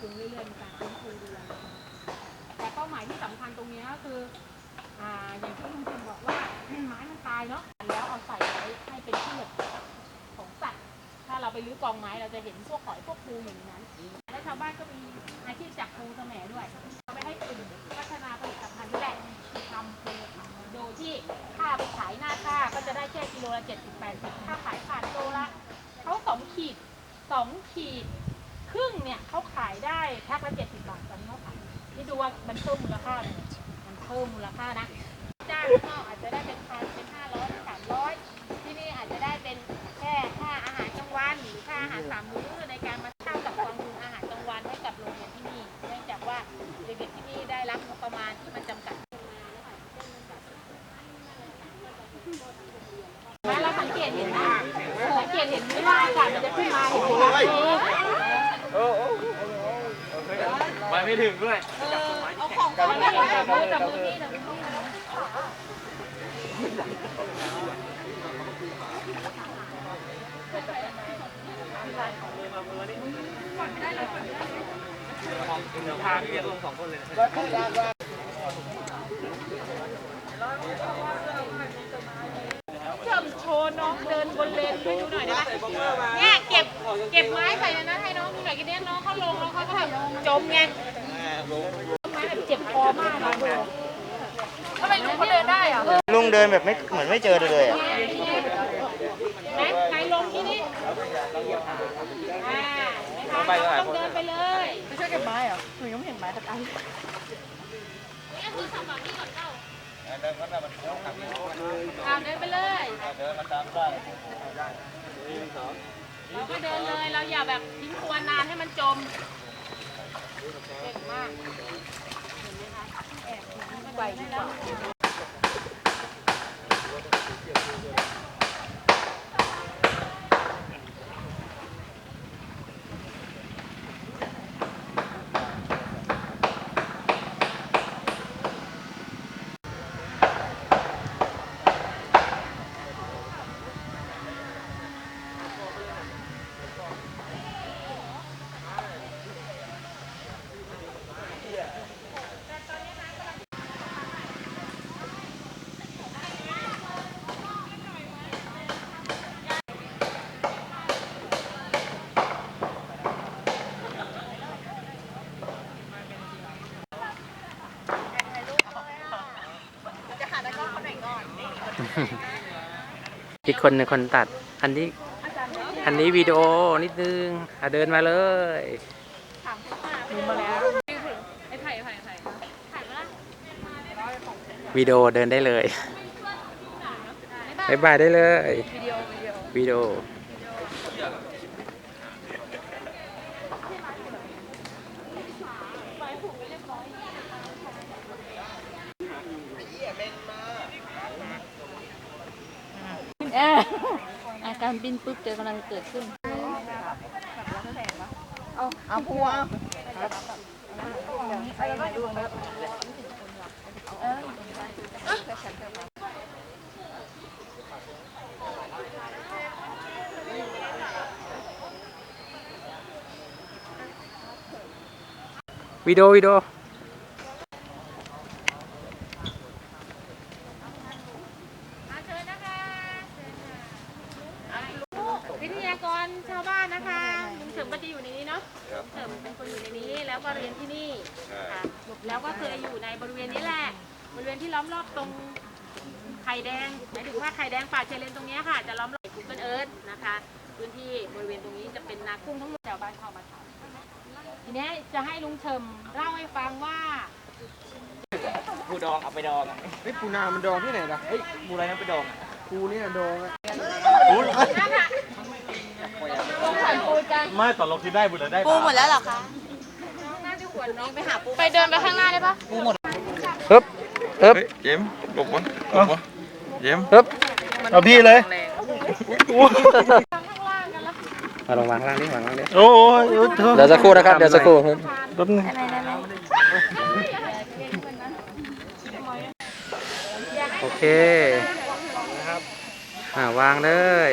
ปรุเรื่อยๆมีการฟื้นฟูดูแลแต่เป้าหมายที่สำคัญตรงนี้ก็คืออ่าอย่างที่ลุงจิมบอกว่าไม้มันตายเนาะแล้วเอาใส่ไว้ให้เป็นที่พืชของสัตว์ถ้าเราไปรื้อกองไม้เราจะเห็นพวกหอยพวกปูอย่างนั้น และชาวบ้านก็มีอาชีพจับปูแสมด้วยเขาไปให้กลุ่มพัฒนาผลิตภัณฑ์นี่แหละทำปูโดยที่ค่าไปขายหน้าค่าก็จะได้แค่กิโลละเจ็ดสิบแปดสิบถ้าขายผ่านโลละเขาสองขีดสองขีด ครึ่งเนี่ยเขาขายได้แพ็คละเจ็ดสิบบาทตอนนี้เขาขายนี่ดูว่ามันเพิ่มมูลค่าเลยมันเพิ่มมูลค่านะจ้างก็อาจจะได้เป็นพันเป็นห้าร้อยสามร้อยที่นี่อาจจะได้เป็นแค่ค่าอาหารกลางวันหรือค่าอาหารสามมื้อในการมาเท่ากับกองทุนอาหารกลางวันให้กับโรงเรียนที่นี่เนื่องจากว่าเด็กๆที่นี่ได้รับงบประมาณที่มันจำกัดมาเราสังเกตเห็นนะสังเกตเห็นไม่ว่าอากาศมันจะขึ้นมาเห็นไหมคะ ไปไม่ถึง ด้วยเอาของเขาไม่เห็นจับมือจับมือนี่จับมือนี่พาพี่เรียกลงสองคนเลยเชิมโชว์น้องเดินบนเลนให้ดูหน่อยได้ไหมเนี่ยเก็บเก็บไม้ใส่ในนั้นให้น้องดูหน่อยกินเนี้ยน้องเขาลงแล้วเขาก็แบบจมไงไม้แบบ เจ็บคอมากนะดูทำไมลุงเขาเดินได้อะลุงเดินแบบไม่เหมือนไม่เจอเลยอะไหนไหนลงที่นี่อ่าไม่ทันต้องเดินไปเลยไปช่วยเก็บไม้เหรอหนูยังไม่เห็นไม้สักอันนี่คือสมัครนี่ก่อนเข้าอ่าเดินไปเลยเราก็เดินเลย เราอย่าแบบทิ้งตัวนานให้มันจม เก่งมาก เห็นไหมคะแอบถึงบันไดแล้ว อีกคนหนึ่งคนตัด อันนี้ อันนี้วิดีโอนิดนึงอะเดินมาเลยดูมาแล้วไอ้ไผ่ไผ่ไผ่ถ่ายมาละวิดีโอเดินได้เลยบายบายได้เลย วิดีโอวิดีโอวิดีโอเอออา การบินปึ๊บเจอกำลังเกิดขึ้น เอาเอาพัวเออวิดีโอวิดีโอ มาเชิญนะคะเชิญค่ะอะวิทยากรชาวบ้านนะคะลุงเสริมก็ จะอยู่ในนี้เนาะลุงเสริมเป็นคนอยู่ในนี้แล้วก็เรียนที่นี่ค่ะแล้วก็เคยอยู่ในบริเวณนี้แหละบริเวณที่ล้อมรอบตรงไข่แดงหมายถึงว่าไข่แดงป่าชายเลนตรงเนี้ยค่ะ จะล้อมรอบ Google Earth นะคะ พื้นที่บริเวณตรงนี้จะเป็นนากุ้งทั้งหมดชาวบ้านเข้ามาทำทีนี้จะให้ลุงเฉิมเล่าให้ฟังว่า ปูดองเอาไปดองอะเฮ้ยปูนา มันดองที่ไหนล่ะเฮ้ยปูอะไรนั้นไปดองอะปูเนี่ยดองอะ ไม่ต่อลงที่ได้บุญแล้วได้ปูหมดแล้วเหรอคะไปเดินไปข้างหน้าได้ปะฮึบฮึบเย็มกบวะกบวะเย็มฮึบเอาพี่เลยมาลงวางล่างนี่วางล่างนี่โอ้ยโอ้ยเดี๋ยวสักครู่นะครับ เดี๋ยวสักครู่แป๊บนึงโอเคอ่าวางเลย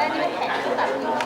เรตตี้อะเ